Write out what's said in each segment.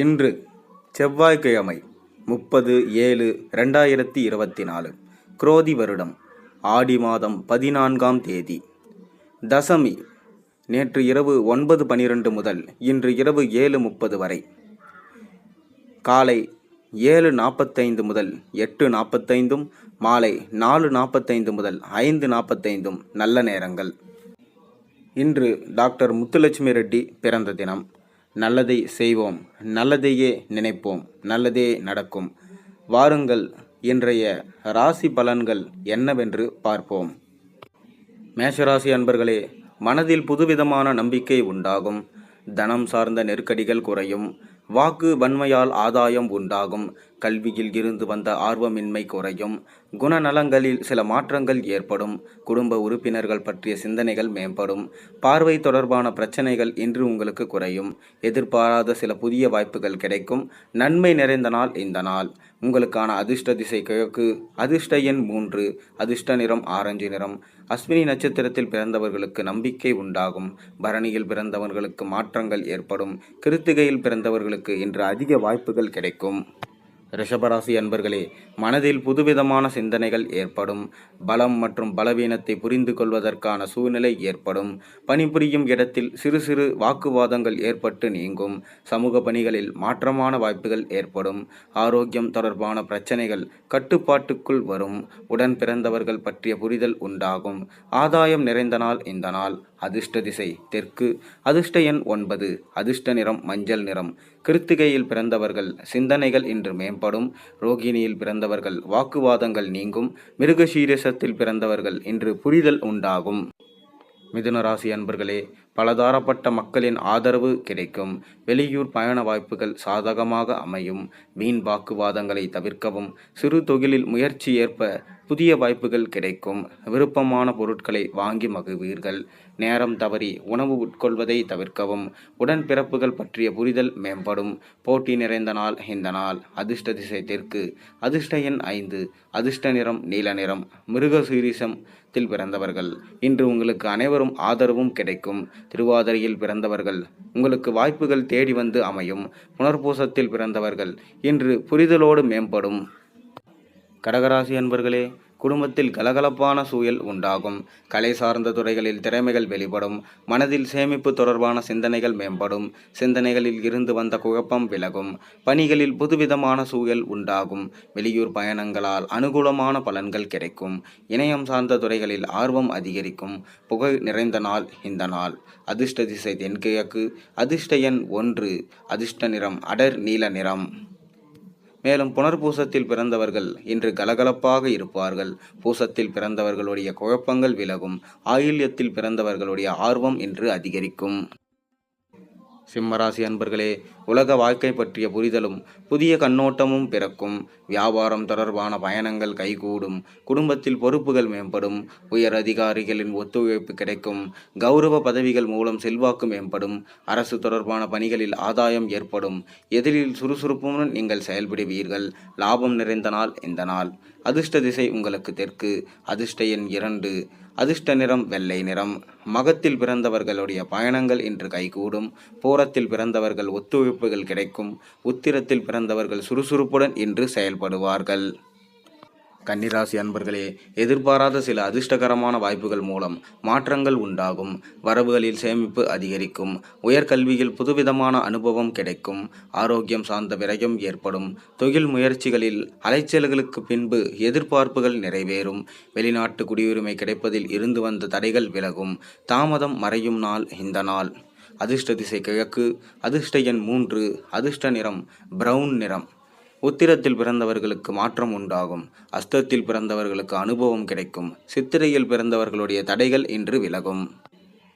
இன்று செவ்வாய்க்கிழமை முப்பது ஏழு ரெண்டாயிரத்தி இருபத்தி நாலு குரோதி வருடம் ஆடி மாதம் பதினான்காம் தேதி. தசமி நேற்று இரவு ஒன்பது பனிரெண்டு முதல் இன்று இரவு ஏழு முப்பது வரை. காலை ஏழு நாற்பத்தைந்து முதல் எட்டு நாற்பத்தைந்தும் மாலை நாலு நாற்பத்தைந்து முதல் ஐந்து நாற்பத்தைந்தும் நல்ல நேரங்கள். இன்று டாக்டர் முத்துலட்சுமி ரெட்டி பிறந்த தினம். நல்லதை செய்வோம் நல்லதையே நினைப்போம் நல்லதே நடக்கும். வாருங்கள் இன்றைய ராசி பலன்கள் என்னவென்று பார்ப்போம். மேஷராசி அன்பர்களே மனதில் புதுவிதமான நம்பிக்கை உண்டாகும். தனம் சார்ந்த நெருக்கடிகள் குறையும். வாக்கு வன்மையால் ஆதாயம் உண்டாகும். கல்வியில் இருந்து வந்த ஆர்வமின்மை குறையும். குணநலங்களில் சில மாற்றங்கள் ஏற்படும். குடும்ப உறுப்பினர்கள் பற்றிய சிந்தனைகள் மேம்படும். பார்வை தொடர்பான பிரச்சனைகள் இன்று உங்களுக்கு குறையும். எதிர்பாராத சில புதிய வாய்ப்புகள் கிடைக்கும். நன்மை நிறைந்த நாள் இந்த நாள். உங்களுக்கான அதிர்ஷ்ட திசை கிழக்கு. அதிர்ஷ்ட எண் மூன்று. அதிர்ஷ்ட நிறம் ஆரஞ்சு நிறம். அஸ்வினி நட்சத்திரத்தில் பிறந்தவர்களுக்கு நம்பிக்கை உண்டாகும். பரணியில் பிறந்தவர்களுக்கு மாற்றங்கள் ஏற்படும். கிருத்திகையில் பிறந்தவர்களுக்கு இன்று அதிக வாய்ப்புகள் கிடைக்கும். ரிஷபராசி அன்பர்களே மனதில் புதுவிதமான சிந்தனைகள் ஏற்படும். பலம் மற்றும் பலவீனத்தை புரிந்து கொள்வதற்கான சூழ்நிலை ஏற்படும். பணிபுரியும் இடத்தில் சிறு சிறு வாக்குவாதங்கள் ஏற்பட்டு நீங்கும். சமூக பணிகளில் மாற்றமான வாய்ப்புகள் ஏற்படும். ஆரோக்கியம் தொடர்பான பிரச்சனைகள் கட்டுப்பாட்டுக்குள் வரும். உடன் பிறந்தவர்கள் பற்றிய புரிதல் உண்டாகும். ஆதாயம் நிறைந்த நாள் இந்த நாள். அதிர்ஷ்ட திசை தெற்கு அதிர்ஷ்ட எண் ஒன்பது அதிர்ஷ்ட நிறம் மஞ்சள் நிறம். கிருத்திகையில் பிறந்தவர்கள் சிந்தனைகள் இன்று மேம்படும் ரோகிணியில் பிறந்தவர்கள் வாக்குவாதங்கள் நீங்கும் மிருகசீரசத்தில் பிறந்தவர்கள் இன்று புரிதல் உண்டாகும். மிதுனராசி அன்பர்களே பலதாரப்பட்ட மக்களின் ஆதரவு கிடைக்கும். வெளியூர் பயண வாய்ப்புகள் சாதகமாக அமையும். வீண் வாக்குவாதங்களை தவிர்க்கவும் சிறு தொழிலில் முயற்சி ஏற்ப புதிய வாய்ப்புகள் கிடைக்கும். விருப்பமான பொருட்களை வாங்கி மகிழ்வீர்கள். நேரம் தவறி உணவு உட்கொள்வதை தவிர்க்கவும். உடன்பிறப்புகள் பற்றிய புரிதல் மேம்படும். போட்டி நிறைந்த நாள் இந்த நாள். அதிர்ஷ்ட திசை தெற்கு. அதிர்ஷ்ட எண் ஐந்து. அதிர்ஷ்ட நிறம் நீல நிறம். மிருக மிருகசீரிசத்தில் பிறந்தவர்கள். இன்று உங்களுக்கு அனைவரும் ஆதரவும் கிடைக்கும். திருவாதிரையில் பிறந்தவர்கள். உங்களுக்கு வாய்ப்புகள் தேடி வந்து அமையும். புனர்பூசத்தில் பிறந்தவர்கள். இன்று புரிதலோடு மேம்படும். கடகராசி அன்பர்களே குடும்பத்தில் கலகலப்பான சூழல் உண்டாகும். கலை சார்ந்த துறைகளில் திறமைகள் வெளிப்படும். மனதில் சேமிப்பு தொடர்பான சிந்தனைகள் மேம்படும். சிந்தனைகளில் இருந்து வந்த குழப்பம் விலகும். பணிகளில் புதுவிதமான சூழல் உண்டாகும். வெளியூர் பயணங்களால் அனுகூலமான பலன்கள் கிடைக்கும். இணையம் சார்ந்த துறைகளில் ஆர்வம் அதிகரிக்கும். புகழ் நிறைந்த நாள் இந்த நாள். அதிர்ஷ்ட திசை தென்கிழக்கு. அதிர்ஷ்ட எண் ஒன்று. அதிர்ஷ்ட நிறம் அடர் நீல நிறம். மேலும் புனர்பூசத்தில் பிறந்தவர்கள் இன்று கலகலப்பாக இருப்பார்கள். பூசத்தில் பிறந்தவர்களுடைய குழப்பங்கள் விலகும். ஆயுள்யத்தில் பிறந்தவர்களுடைய ஆர்வம் இன்று அதிகரிக்கும். சிம்மராசி அன்பர்களே உலக வாழ்க்கை பற்றிய புரிதலும் புதிய கண்ணோட்டமும் பிறக்கும். வியாபாரம் தொடர்பான பயணங்கள் கைகூடும். குடும்பத்தில் பொறுப்புகள் மேம்படும். உயர் அதிகாரிகளின் ஒத்துழைப்பு கிடைக்கும். கௌரவ பதவிகள் மூலம் செல்வாக்கு மேம்படும். அரசு தொடர்பான பணிகளில் ஆதாயம் ஏற்படும். எதிரில் சுறுசுறுப்புடன் நீங்கள் செயல்படுவீர்கள். லாபம் நிறைந்த நாள் இந்த நாள். அதிர்ஷ்ட திசை உங்களுக்கு தெற்கு அதிர்ஷ்ட எண் இரண்டு அதிர்ஷ்ட நிறம் வெள்ளை நிறம். மகத்தில் பிறந்தவர்களுடைய பயணங்கள் இன்று கைகூடும். போரத்தில் பிறந்தவர்கள் ஒத்துழைப்புகள் கிடைக்கும். உத்திரத்தில் பிறந்தவர்கள் சுறுசுறுப்புடன் இன்று செயல்படுவார்கள். கன்னிராசி அன்பர்களே எதிர்பாராத சில அதிர்ஷ்டகரமான வாய்ப்புகள் மூலம் மாற்றங்கள் உண்டாகும். வரவுகளில் சேமிப்பு அதிகரிக்கும். உயர்கல்வியில் புதுவிதமான அனுபவம் கிடைக்கும். ஆரோக்கியம் சார்ந்த விரயம் ஏற்படும். தொழில் முயற்சிகளில் அலைச்சல்களுக்கு பின்பு எதிர்பார்ப்புகள் நிறைவேறும். வெளிநாட்டு குடியுரிமை கிடைப்பதில் இருந்து வந்த தடைகள் விலகும். தாமதம் மறையும் நாள் இந்த நாள். அதிர்ஷ்ட திசை கிழக்கு அதிர்ஷ்ட எண் மூன்று அதிர்ஷ்ட நிறம் பிரவுன் நிறம். உத்திரத்தில் பிறந்தவர்களுக்கு மாற்றம் உண்டாகும். அஸ்தத்தில் பிறந்தவர்களுக்கு அனுபவம் கிடைக்கும். சித்திரையில் பிறந்தவர்களுடைய தடைகள் இன்று விலகும்.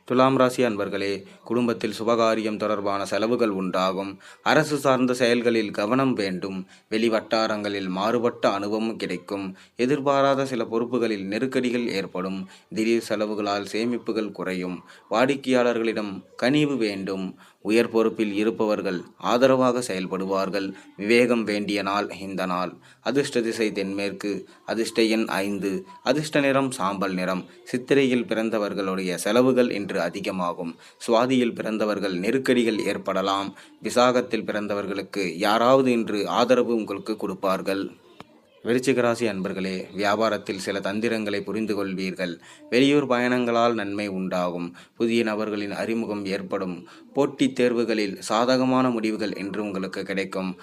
துலாம் ராசி அன்பர்களே குடும்பத்தில் சுபகாரியம் தொடர்பான செலவுகள் உண்டாகும். அரசு சார்ந்த செயல்களில் கவனம் வேண்டும். வெளிவட்டாரங்களில் மாறுபட்ட அனுபவம் கிடைக்கும். எதிர்பாராத சில பொறுப்புகளில் நெருக்கடிகள் ஏற்படும். திடீர் செலவுகளால் சேமிப்புகள் குறையும். வாடிக்கையாளர்களிடம் கனிவு வேண்டும். உயர் பொறுப்பில் இருப்பவர்கள் ஆதரவாக செயல்படுவார்கள். விவேகம் வேண்டிய நாள் இந்த நாள். அதிர்ஷ்ட திசை தென்மேற்கு அதிர்ஷ்ட எண் ஐந்து. அதிர்ஷ்ட நிறம் சாம்பல் நிறம். சித்திரையில் பிறந்தவர்களுடைய செலவுகள் இன்று அதிகமாகும். சுவாதியில் பிறந்தவர்கள் நெருக்கடிகள் ஏற்படலாம். விசாகத்தில் பிறந்தவர்களுக்கு யாராவது இன்று ஆதரவு உங்களுக்கு கொடுப்பார்கள். விருச்சிக ராசி அன்பர்களே வியாபாரத்தில் சில தந்திரங்களை புரிந்து கொள்வீர்கள். வெளியூர் பயணங்களால் நன்மை உண்டாகும். புதிய நபர்களின் அறிமுகம் ஏற்படும். போட்டித் தேர்வுகளில் சாதகமான முடிவுகள் என்று உங்களுக்கு கிடைக்கும்.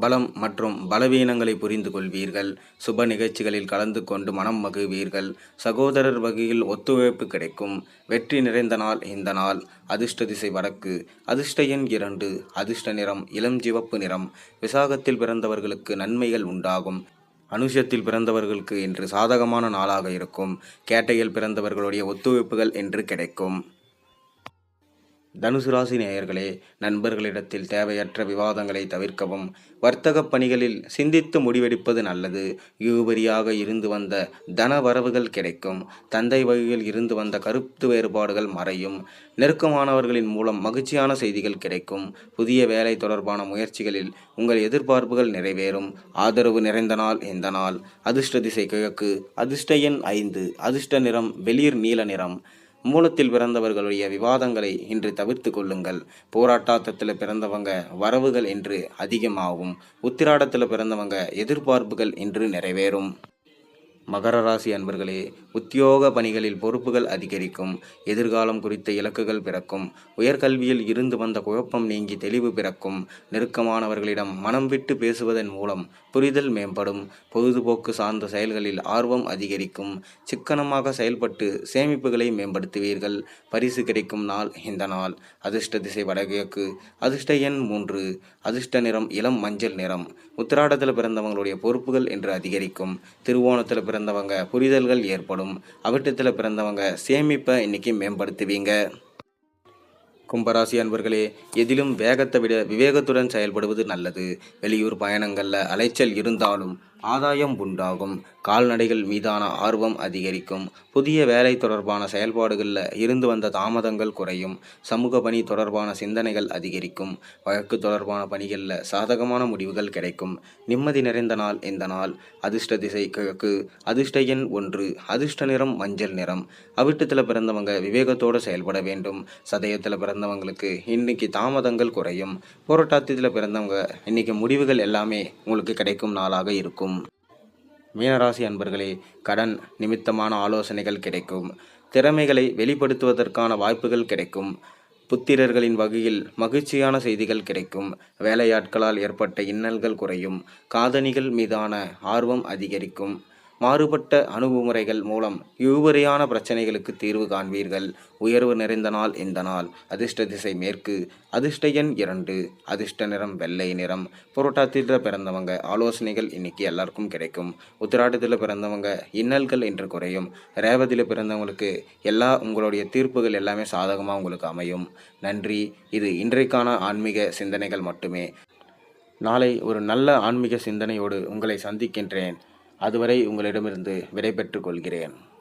பலம் மற்றும் பலவீனங்களை புரிந்து கொள்வீர்கள். சுப நிகழ்ச்சிகளில் கலந்து கொண்டு மனம் மகிழ்வீர்கள். சகோதரர் வகையில் ஒத்துழைப்பு கிடைக்கும். வெற்றி நிறைந்த நாள் இந்த நாள். அதிர்ஷ்ட திசை வடக்கு. அதிர்ஷ்ட எண் இரண்டு. அதிர்ஷ்ட நிறம் இளம் சிவப்பு நிறம். விசாகத்தில் பிறந்தவர்களுக்கு நன்மைகள் உண்டாகும். அனுஷத்தில் பிறந்தவர்களுக்கு இன்று சாதகமான நாளாக இருக்கும். கேட்டையில் பிறந்தவர்களுடைய ஒத்துழைப்புகள் என்று கிடைக்கும். தனுசு ராசி நேயர்களே நண்பர்களிடத்தில் தேவையற்ற விவாதங்களை தவிர்க்கவும் வர்த்தக பணிகளில் சிந்தித்து முடிவெடுப்பது நல்லது. இழுபறியாக இருந்து வந்த தன வரவுகள் கிடைக்கும். தந்தை வகையில் இருந்து வந்த கருத்து வேறுபாடுகள் மறையும். நெருக்கமானவர்களின் மூலம் மகிழ்ச்சியான செய்திகள் கிடைக்கும். புதிய வேலை தொடர்பான முயற்சிகளில் உங்கள் எதிர்பார்ப்புகள் நிறைவேறும். ஆதரவு நிறைந்த நாள் இந்த நாள்? அதிர்ஷ்ட திசை கிழக்கு அதிர்ஷ்ட எண் ஐந்து அதிர்ஷ்ட நிறம் வெளிர் நீல நிறம். மூலத்தில் பிறந்தவர்களுடைய விவாதங்களை இன்று தவிர்த்து கொள்ளுங்கள். போராட்டாத்தத்தில் பிறந்தவங்க வரவுகள் என்று அதிகமாகும். உத்திராடத்தில் பிறந்தவங்க எதிர்பார்ப்புகள் இன்று நிறைவேறும். மகர ராசி அன்பர்களே உத்தியோக பணிகளில் பொறுப்புகள் அதிகரிக்கும் எதிர்காலம் குறித்த இலக்குகள் பிறக்கும் உயர்கல்வியில் இருந்து வந்த குழப்பம் நீங்கி தெளிவு பிறக்கும் நெருக்கமானவர்களிடம் மனம் விட்டு பேசுவதன் மூலம் புரிதல் மேம்படும் பொழுதுபோக்கு சார்ந்த செயல்களில் ஆர்வம் அதிகரிக்கும் சிக்கனமாக செயல்பட்டு சேமிப்புகளை மேம்படுத்துவீர்கள் பரிசு கிடைக்கும் நாள் இந்த நாள். அதிர்ஷ்ட திசை வடகிழக்கு அதிர்ஷ்ட எண் மூன்று அதிர்ஷ்ட நிறம் இளம் மஞ்சள் நிறம். உத்திராடத்தில் பிறந்தவங்களுடைய பொறுப்புகள் என்று அதிகரிக்கும் திருவோணத்தில் பிறந்தவங்க புரிதல்கள் ஏற்படும். அவிட்டத்தில் பிறந்தவங்க சேமிப்பை இன்றைக்கி மேம்படுத்துவீங்க. கும்பராசி அன்பர்களே எதிலும் வேகத்தை விட விவேகத்துடன் செயல்படுவது நல்லது. வெளியூர் பயணங்களில் அலைச்சல் இருந்தாலும் ஆதாயம் உண்டாகும் கால்நடைகள் மீதான ஆர்வம் அதிகரிக்கும். புதிய வேலை தொடர்பான செயல்பாடுகளில் இருந்து வந்த தாமதங்கள் குறையும். சமூக பணி தொடர்பான சிந்தனைகள் அதிகரிக்கும். வழக்கு தொடர்பான பணிகளில் சாதகமான முடிவுகள் கிடைக்கும். நிம்மதி நிறைந்த நாள் இந்த நாள். அதிர்ஷ்ட திசை கிழக்கு. அதிர்ஷ்ட எண் ஒன்று. அதிர்ஷ்ட நிறம் மஞ்சள் நிறம். அவிட்டத்தில் பிறந்தவங்க விவேகத்தோடு செயல்பட வேண்டும். சதயத்தில் பிறந்தவங்களுக்கு இன்னைக்கு தாமதங்கள் குறையும். போராட்டத்தில் பிறந்தவங்க இன்னைக்கு முடிவுகள் எல்லாமே உங்களுக்கு கிடைக்கும் நாளாக இருக்கும். மீனராசி அன்பர்களே கடன் நிமித்தமான ஆலோசனைகள் கிடைக்கும். திறமைகளை வெளிப்படுத்துவதற்கான வாய்ப்புகள் கிடைக்கும். புத்திரர்களின் வகையில் மகிழ்ச்சியான செய்திகள் கிடைக்கும். வேலையாட்களால் ஏற்பட்ட இன்னல்கள் குறையும். காதணிகள் மீதான ஆர்வம் அதிகரிக்கும். மாறுபட்ட அணுகுமுறைகள் மூலம் இழுபறியான பிரச்சனைகளுக்கு தீர்வு காண்பீர்கள். உயர்வு நிறைந்த நாள் இந்த நாள். அதிர்ஷ்ட திசை மேற்கு. அதிர்ஷ்ட எண் இரண்டு. அதிர்ஷ்ட நிறம் வெள்ளை நிறம். புரோட்டாத்தில் பிறந்தவங்க. ஆலோசனைகள் இன்னைக்கு எல்லாருக்கும் கிடைக்கும். உத்திராட்டத்தில் பிறந்தவங்க. இன்னல்கள் என்று குறையும். ரேவதியில் பிறந்தவங்களுக்கு எல்லா உங்களுடைய தீர்ப்புகள் எல்லாமே சாதகமாக உங்களுக்கு அமையும். நன்றி. இது இன்றைக்கான ஆன்மீக சிந்தனைகள் மட்டுமே. நாளை ஒரு நல்ல ஆன்மீக சிந்தனையோடு உங்களை சந்திக்கின்றேன். அதுவரை உங்களிடமிருந்து விடைபெற்றுக் கொள்கிறேன்.